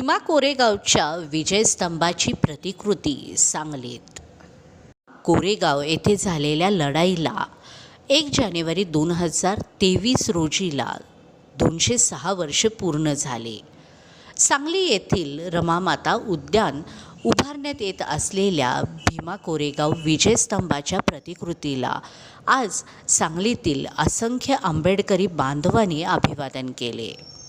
भीमा कोरेगावच्या विजयस्तंभाची प्रतिकृती सांगलीत. कोरेगाव येथे झालेल्या लढाईला एक जानेवारी दोन हजार तेवीस रोजीला दोनशे सहा वर्ष पूर्ण झाले. सांगली येथील रमामाता उद्यान उभारण्यात येत असलेल्या भीमा कोरेगाव विजयस्तंभाच्या प्रतिकृतीला आज सांगलीतील असंख्य आंबेडकरी बांधवांनी अभिवादन केले.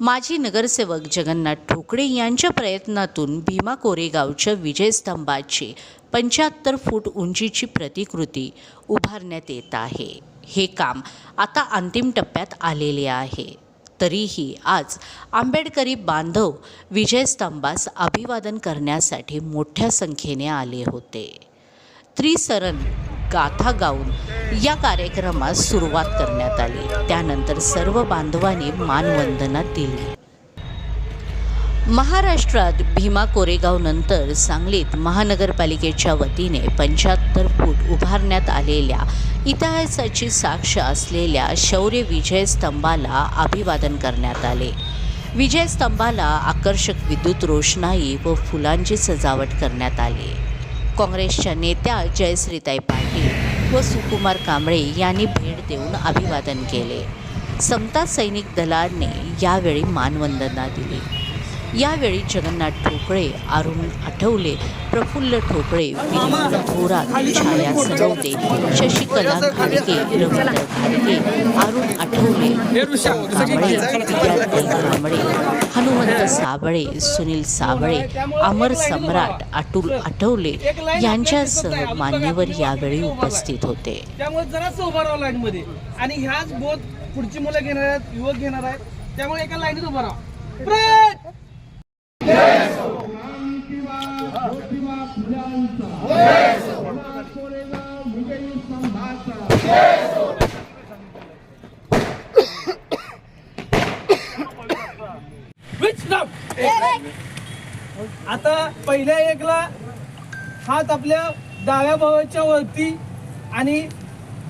माजी नगरसेवक जगन्नाथ ठोकळे यांच्या प्रयत्नातून भीमा कोरेगावच्या विजयस्तंभाची पंच्याहत्तर फूट उंचीची प्रतिकृती उभारण्यात येत आहे. हे काम आता अंतिम टप्प्यात आलेले आहे. तरीही आज आंबेडकरी बांधव विजयस्तंभास अभिवादन करण्यासाठी मोठ्या संख्येने आले होते. त्रिसरण गाथा गाऊन या कार्यक्रमास सुरुवात करण्यात आली. त्यानंतर सर्व बांधवांनी मानवंदना दिली. महाराष्ट्रात भीमा कोरेगाव नंतर सांगलीत महानगरपालिकेच्या वतीने पंच्याहत्तर फूट उभारण्यात आलेल्या इतिहासाची साक्ष असलेल्या शौर्य विजय स्तंभाला अभिवादन करण्यात आले. विजय स्तंभाला आकर्षक विद्युत रोषणाई व फुलांची सजावट करण्यात आली. काँग्रेसच्या नेत्या जयश्रीताई पाटील व सुकुमार कांबळे यांनी भेट देऊन अभिवादन केले. समता सैनिक दलाने यावेळी मानवंदना दिली. यावेळी जगन्नाथ ठोकळे अरुण आठवले प्रफुल्ल ठोकळे विनित थोरात छाया सजवते शशिकला खाडके रवींद्र खाडके अरुण आठवले कांबळे विद्यार्थी कांबळे हनुमंत साबळे सुनील साबळे अमर सम्राट अतुल आठवले यांच्यासह मान्यवर यावेळी उपस्थित होते. त्यामुळे जरासं उभं राहा लाईन मध्ये आणि ह्याच बोध पुढची मुलं घेणार आहेत युवक घेणार आहेत. त्यामुळे एका लाईनीत उभं राहा. आता पहिल्या एकला हात आपल्या डाव्या भावाच्या वरती आणि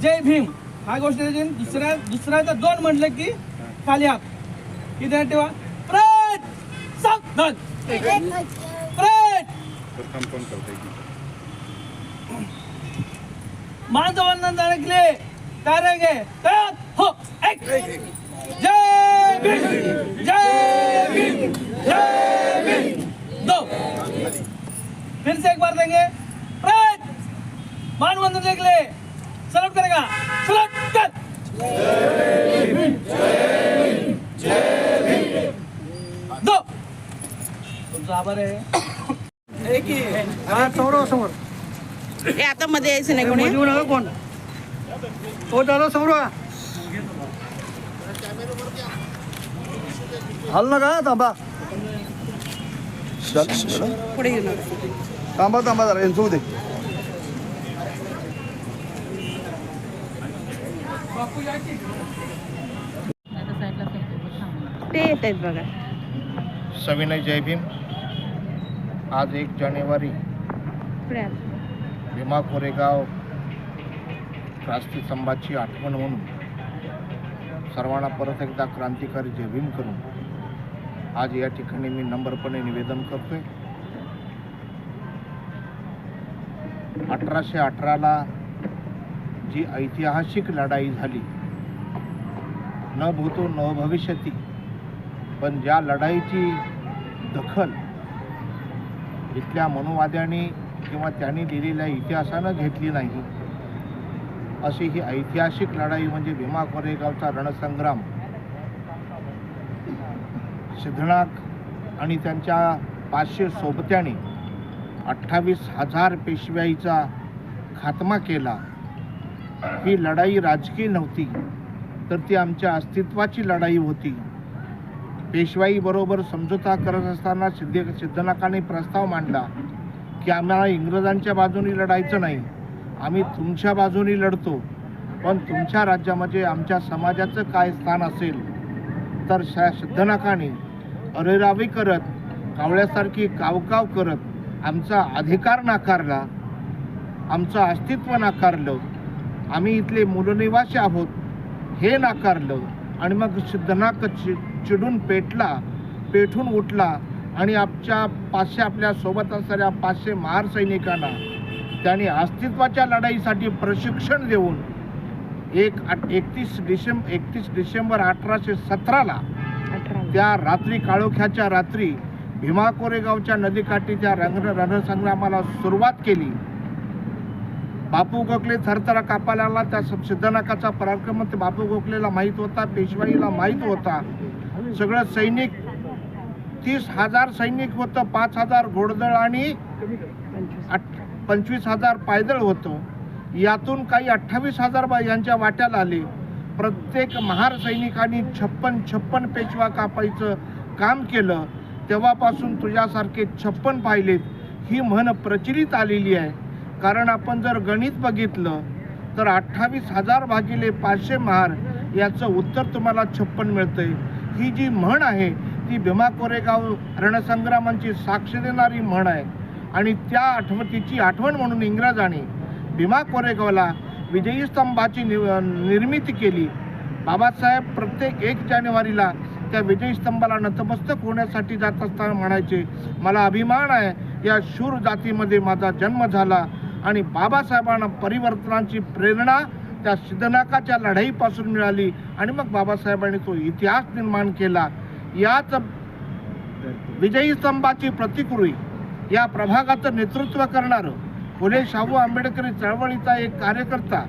जय भीम. हा गोष्ट दुसऱ्या दुसऱ्या दुसऱ्याचा दोन म्हटलं की खाली हात. किती ठेवा? सावधान प्रेत मान जवानांना धडकले कार्य तयार हो एक. जय भीम जय भीम जय भीम. दो. फिर से एक बार देंगे. प्रेत मान बंधन देख ले सलूट करेगा. सलूट कर दो तुमचा आभार आहे. एक. ही हा समोर. समोर हे आता मध्ये यायचं नाही कोणी? कोण. हो दादा समोर हल ना का थांबा. पुढे येऊ नका थांबा थांबा जरा यांचं दे. ते येत आहेत बघा. सविनय जय भीम. आज एक जानेवारी. भीमा कोरेगाव क्रांती स्तंभाची आठवण म्हणून सर्वांना परत एकदा क्रांतिकारी जय भीम करून आज या ठिकाणी मी नम्रपणे निवेदन करतोय अठराशे अठराला जी ऐतिहासिक लढाई झाली न भूतो न भविष्यती पण ज्या लढाईची दखल इथल्या मनुवाद्यांनी किंवा त्यांनी लिहिलेल्या इतिहासानं घेतली नाही. अशी ही ऐतिहासिक लढाई म्हणजे भीमा कोरेगावचा रणसंग्राम. सिद्धनाथ आणि त्यांच्या पाचशे सोबत्याने अठ्ठावीस हजार पेशव्याईचा खात्मा केला. ही लढाई राजकीय नव्हती तर ती आमच्या अस्तित्वाची लढाई होती. पेशवाईबरोबर समझोता करत असताना सिद्ध सिद्धनाकाने प्रस्ताव मांडला की आम्हाला इंग्रजांच्या बाजूनी लढायचं नाही. आम्ही तुमच्या बाजूनी लढतो. पण तुमच्या राज्यामध्ये आमच्या समाजाचं काय स्थान असेल? तर शा सिद्धनाकाने अरेरावी करत कावळ्यासारखी कावकाव करत आमचा अधिकार नाकारला. आमचं अस्तित्व नाकारलं. आम्ही इथले मूलनिवासी आहोत हे नाकारलं आणि मग सिद्धनाक चिडून पेटला पेठून उठला आणि आमच्या पाचशे आपल्यासोबत असणाऱ्या पाचशे महार सैनिकांना त्यांनी अस्तित्वाच्या लढाईसाठी प्रशिक्षण देऊन एक एकतीस डिसेंबर एकतीस डिसेंबर अठराशे सतराला त्या रात्री काळोख्याच्या रात्री भीमा कोरेगावच्या नदीकाठी त्या रंग रणसंग्रामाला सुरुवात केली. बापू गोखले थरथरा कापायला लागला. त्या सिद्धनाकाचा पराक्रम ते बापू गोखलेला माहीत होता पेशवाईला माहीत होता. सगळं सैनिक तीस हजार सैनिक होतं पाच हजार घोडदळ आणि पंचवीस पंचवीस हजार पायदळ होतं. यातून काही अठ्ठावीस हजार बा यांच्या वाट्याला आले. प्रत्येक महार सैनिकांनी छप्पन छप्पन पेशवा कापायचं काम केलं. तेव्हापासून तुझ्यासारखे छप्पन पाहिलेत ही म्हण प्रचलित आलेली आहे. कारण आपण जर गणित बघितलं तर अठ्ठावीस हजार भागिले पाचशे महार याचं उत्तर तुम्हाला छप्पन मिळतंय. ही जी म्हण आहे ती भीमा कोरेगाव रणसंग्रामांची साक्ष देणारी म्हण आहे. आणि त्या आठवतीची आठवण म्हणून इंग्रजांनी भीमा कोरेगावला विजयी स्तंभाची नि निर्मिती केली. बाबासाहेब प्रत्येक एक जानेवारीला त्या विजयी स्तंभाला नतमस्तक होण्यासाठी जात असताना म्हणायचे मला अभिमान आहे या शूर जातीमध्ये माझा जन्म झाला आणि बाबासाहेबांना परिवर्तनाची प्रेरणा त्या सिद्धनाकाच्या लढाईपासून मिळाली. आणि मग बाबासाहेबांनी तो इतिहास निर्माण केला. याच विजयी स्तंभाची प्रतिकृती या प्रभागाचं नेतृत्व करणारं फुले शाहू आंबेडकरी चळवळीचा एक कार्यकर्ता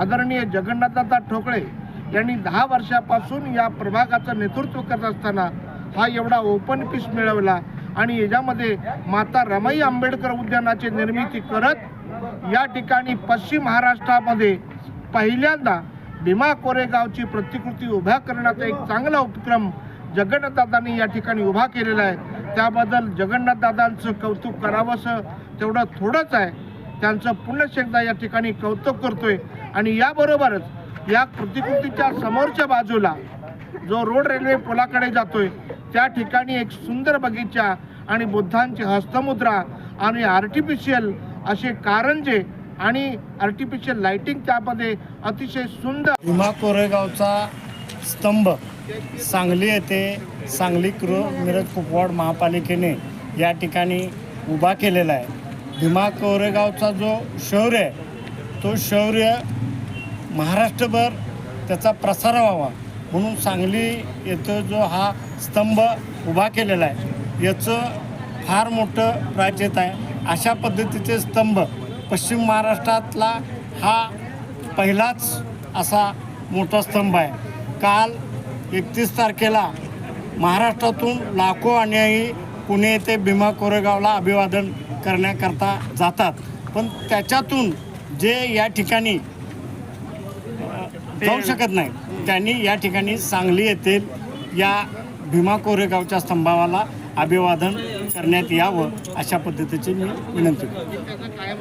आदरणीय जगन्नाथदादा ठोकळे यांनी दहा वर्षापासून या प्रभागाचं नेतृत्व करत असताना हा एवढा ओपन पीस मिळवला. आणि याच्यामध्ये माता रमाई आंबेडकर उद्यानाची निर्मिती करत या ठिकाणी पश्चिम महाराष्ट्रामध्ये पहिल्यांदा भीमा कोरेगावची प्रतिकृती उभ्या करण्याचा एक चांगला उपक्रम जगन्नाथदादांनी या ठिकाणी उभा केलेला आहे. त्याबद्दल जगन्नाथदादांचं कौतुक करावंसं तेवढं थोडंच आहे. त्यांचं पुन्हा एकदा या ठिकाणी कौतुक करतोय. आणि याबरोबरच या प्रतिकृतीच्या समोरच्या बाजूला जो रोड रेल्वे पुलाकडे जातोय त्या ठिकाणी एक सुंदर बगीचा आणि बुद्धांची हस्तमुद्रा आणि आर्टिफिशियल असे कारंजे आणि आर्टिफिशियल लाइटिंग त्यामध्ये अतिशय सुंदर भीमा कोरेगावचा स्तंभ सांगली येथे सांगली कृ मिरज कुपवाड महापालिकेने या ठिकाणी उभा केलेला आहे. भीमा कोरेगावचा जो शौर्य आहे तो शौर्य महाराष्ट्रभर त्याचा प्रसार व्हावा म्हणून सांगली येथे जो हा स्तंभ उभा केलेला आहे याचं फार मोठं प्राचीत आहे. अशा पद्धतीचे स्तंभ पश्चिम महाराष्ट्रातला हा पहिलाच असा मोठा स्तंभ आहे. काल एकतीस तारखेला महाराष्ट्रातून लाखो अनुयायी पुणे येथे भीमा कोरेगावला अभिवादन करण्याकरता जातात. पण त्याच्यातून जे या ठिकाणी जाऊ शकत नाही. त्यांनी या ठिकाणी सांगली येथील या भीमा कोरेगावच्या स्तंभावाला अभिवादन करण्यात यावं अशा पद्धतीची मी विनंती करतो.